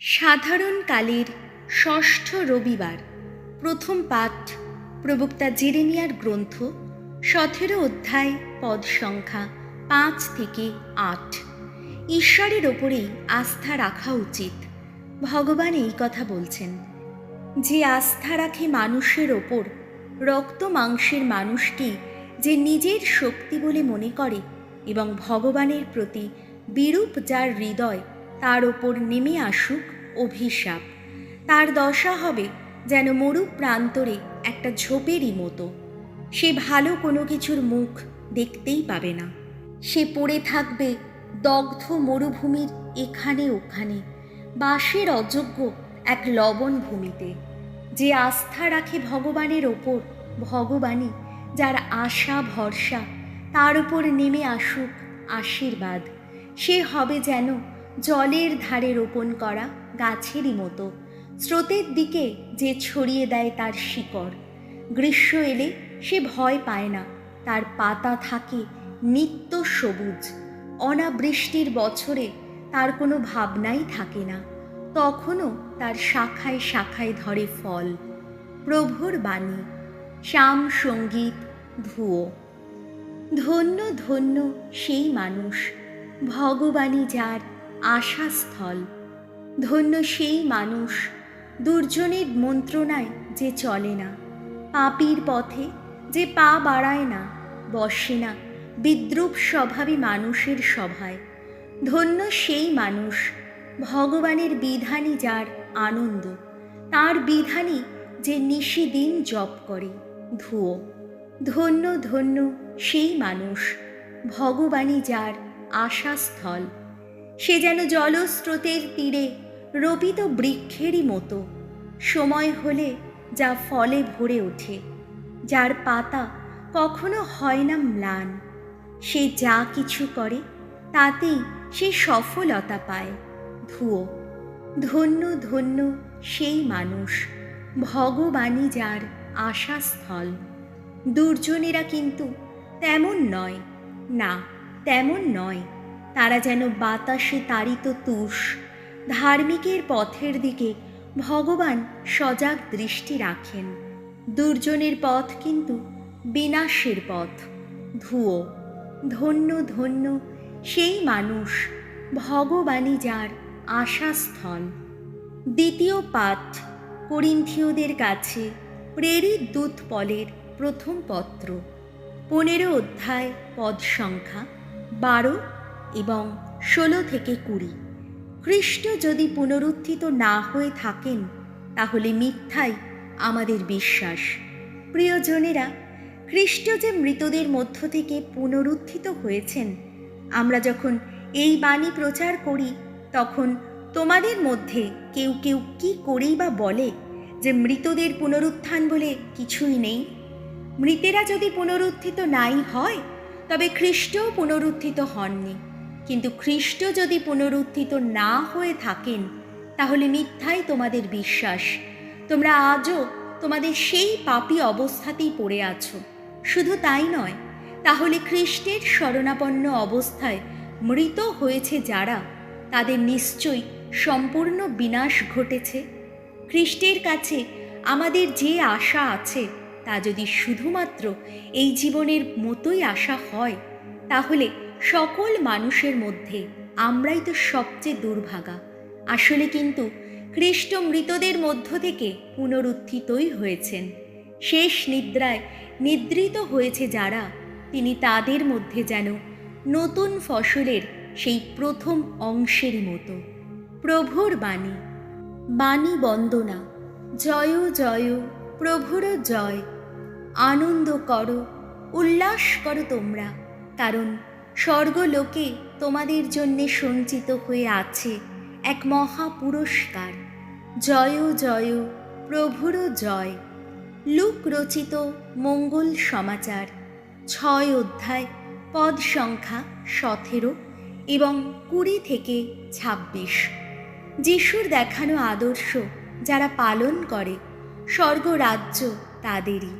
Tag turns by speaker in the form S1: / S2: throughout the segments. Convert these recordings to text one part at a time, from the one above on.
S1: সাধারণ কালের ষষ্ঠ রবিবার, প্রথম পাঠ, প্রবক্তা জেরেমিয়ার গ্রন্থ, সতেরো অধ্যায়, পদ সংখ্যা পাঁচ থেকে আট। ঈশ্বরের ওপরেই আস্থা রাখা উচিত। ভগবান এই কথা বলছেন, যে আস্থা রাখে মানুষের ওপর, রক্ত মাংসের মানুষটি যে নিজের শক্তি বলে মনে করে এবং ভগবানের প্রতি বিরূপ যার হৃদয় তার ওপর নেমে আসুক অভিশাপ। তার দশা হবে যেন মরু প্রান্তরে একটা ঝোপেরই মতো। সে ভালো কোনো কিছুর মুখ দেখতেই পাবে না। সে পড়ে থাকবে দগ্ধ মরুভূমির এখানে ওখানে বাসের অযোগ্য এক লবণ ভূমিতে। যে আস্থা রাখে ভগবানের ওপর, ভগবানই যার আশা ভরসা, তার উপর নেমে আসুক আশীর্বাদ। সে হবে যেন জলের ধারে রোপণ করা গাছেরই মতো। স্রোতের দিকে যে ছড়িয়ে দেয় তার শিকড়। গ্রীষ্ম এলে সে ভয় পায় না, তার পাতা থাকে নিত্য সবুজ। অনাবৃষ্টির বছরে তার কোনো ভাবনাই থাকে না, তখনও তার শাখায় শাখায় ধরে ফল। প্রভুর বাণী, শ্যাম সংগীত ধুয়ো ধন্য ধন্য সেই মানুষ, ভগবানই যার আশাস্থল। ধন্য সেই মানুষ, দুর্জনের মন্ত্রণায় যে চলে না। পাপির পথে যে পা বাড়ায় না, বসে না বিদ্রুপ স্বভাবী মানুষের সভায়। ধন্য সেই মানুষ, ভগবানের বিধানই যার আনন্দ, তার বিধানই যে নিশিদিন জপ করে, ধুয়ো। ধন্য ধন্য সেই মানুষ, ভগবানই যার আশাস্থল। সে যেন জলস্রোতের তীরে রোপিত বৃক্ষেরই মতো। সময় হলে যা ফলে ভরে ওঠে, যার পাতা কখনো হয় না ম্লান। সে যা কিছু করে, তাতেই সে সফলতা পায়। ধুয়ো, ধন্য ধন্য সেই মানুষ, ভগবানই যার আশাস্থল। দুর্জনেরা কিন্তু তেমন নয়, না, তেমন নয় তারা যেন বাতাসে তাড়িত তুষ। ধার্মিকের পথের দিকে ভগবান সজাগ দৃষ্টি রাখেন। দুর্জনের পথ কিন্তু বিনাশের পথ। ধুয়ো, ধন্য ধন্য সেই মানুষ, ভগবানই যার আশাস্থল। দ্বিতীয় পাঠ, করিন্থীয়দের কাছে প্রেরিত দূত পলের প্রথম পত্র। পনেরো অধ্যায়, পদ সংখ্যা বারো এবং ষোলো থেকে কুড়ি। খ্রিস্ট যদি পুনরুত্থিত না হয়ে থাকেন, তাহলে মিথ্যাই আমাদের বিশ্বাস। প্রিয়জনেরা খ্রিস্ট যে মৃতদের মধ্য থেকে পুনরুত্থিত হয়েছেন, আমরা যখন এই বাণী প্রচার করি, তখন তোমাদের মধ্যে কেউ কেউ কি করেই বা বলে যে মৃতদের পুনরুত্থান বলে কিছুই নেই? মৃতেরা যদি পুনরুত্থিত নাই হয়, তবে খ্রিস্টও পুনরুত্থিত হননি। কিন্তু খ্রিস্ট যদি পুনরুত্থিত না হয়ে থাকেন, তাহলে মিথ্যাই তোমাদের বিশ্বাস। তোমরা আজও তোমাদের সেই পাপী অবস্থাতেই পড়ে আছো। শুধু তাই নয়, তাহলে খ্রিস্টের শরণাপন্ন অবস্থায় মৃত হয়েছে যারা, তাদের নিশ্চয়ই সম্পূর্ণ বিনাশ ঘটেছে। খ্রিস্টের কাছে আমাদের যে আশা আছে, তা যদি শুধুমাত্র এই জীবনের মতোই আশা হয়, তাহলে সকল মানুষের মধ্যে আমরাই তো সবচেয়ে দুর্ভাগা। আসলে কিন্তু খ্রিস্ট মৃতদের মধ্য থেকে পুনরুত্থিতই হয়েছেন। শেষ নিদ্রায় নিদ্রিত হয়েছে যারা, তিনি তাদের মধ্যে যেন নতুন ফসলের সেই প্রথম অংশের মতো। প্রভুর বাণী বাণী বন্দনা, জয় জয় প্রভুর জয়। আনন্দ করো, উল্লাস করো তোমরা, কারণ স্বর্গলোকে তোমাদের জন্যে সঞ্চিত হয়ে আছে এক মহা পুরস্কার। জয় জয়, প্রভুর জয়। লুক রচিত মঙ্গল সমাচার। ছয় অধ্যায়, পদ সংখ্যা সতেরো এবং কুড়ি থেকে ছাব্বিশ। যিশুর দেখানো আদর্শ যারা পালন করে, স্বর্গরাজ্য তাদেরই।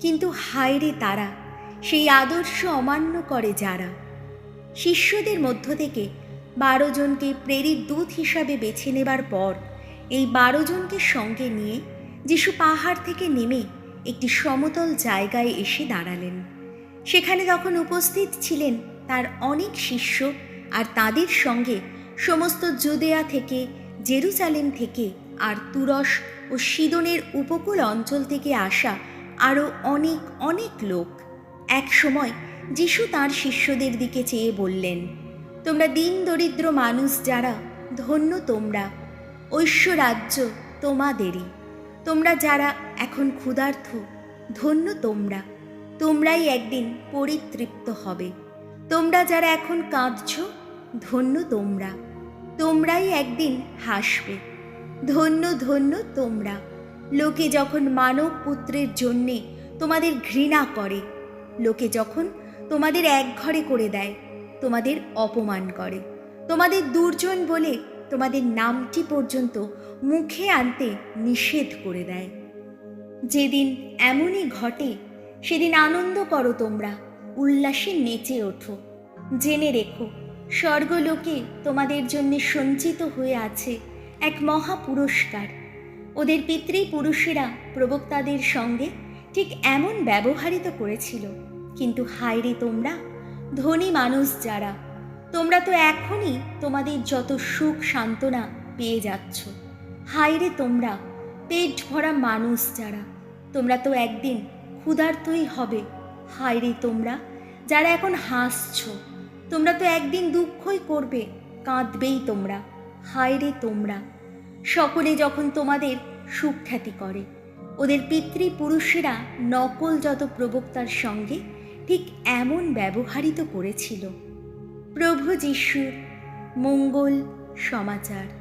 S1: কিন্তু হায়রে তারা সেই আদর্শ অমান্য করে যারা। শিষ্যদের মধ্য থেকে বারো জনকে প্রেরিত দূত হিসাবে বেছে নেবার পর এই বারো জনকে সঙ্গে নিয়ে যিশু পাহাড় থেকে নেমে একটি সমতল জায়গায় এসে দাঁড়ালেন। সেখানে তখন উপস্থিত ছিলেন তার অনেক শিষ্য আর তাদের সঙ্গে সমস্ত জুদেয়া থেকে জেরুজালেম থেকে আর তুরস ও সিদনের উপকূল অঞ্চল থেকে আসা আরও অনেক অনেক লোক। এক সময় যিশু তার শিষ্যদের দিকে চেয়ে বললেন, তোমরা দিন দরিদ্র মানুষ যারা, ধন্য তোমরা। ঐশ্বরাজ্য তোমাদেরই। তোমরা যারা এখন ক্ষুধার্থ, ধন্য তোমরা। তোমরাই একদিন পরিতৃপ্ত হবে। তোমরা যারা এখন কাঁদছ, ধন্য তোমরা। তোমরাই একদিন হাসবে। ধন্য ধন্য তোমরা। লোকে যখন মানব পুত্রের জন্যে তোমাদের ঘৃণা করে, লোকে যখন তোমাদের এক ঘরে করে দেয়, তোমাদের অপমান করে। তোমাদের দুর্জন বলে তোমাদের নামটি পর্যন্ত মুখে আনতে নিষেধ করে দেয়। যেদিন এমনই ঘটে, সেদিন আনন্দ করো তোমরা, উল্লাসে নেচে ওঠো। জেনে রেখো, স্বর্গলোকে তোমাদের জন্য সঞ্চিত হয়ে আছে এক মহা পুরস্কার। ওদের পিতৃপুরুষেরা প্রবক্তাদের সঙ্গে ঠিক এমন ব্যবহারিত করেছিল। কিন্তু হায়রে তোমরা, ধনী মানুষ যারা, তোমরা তো এখনই তোমাদের যত সুখ সান্ত্বনা পেয়ে যাচ্ছ। হায়রে তোমরা, পেট ভরা মানুষ যারা, তোমরা তো একদিন ক্ষুধার্তই হবে। হায়রে তোমরা, যারা এখন হাসছ, তোমরা তো একদিন দুঃখই করবে, কাঁদবেই তোমরা। হায়রে তোমরা, সকলে যখন তোমাদের সুখ্যাতি করে, ওদের পিতৃপুরুষেরা নকল যত প্রবক্তার সঙ্গে ঠিক এমন ব্যবহারিত করেছিল। প্রভু যিশুর মঙ্গল সমাচার।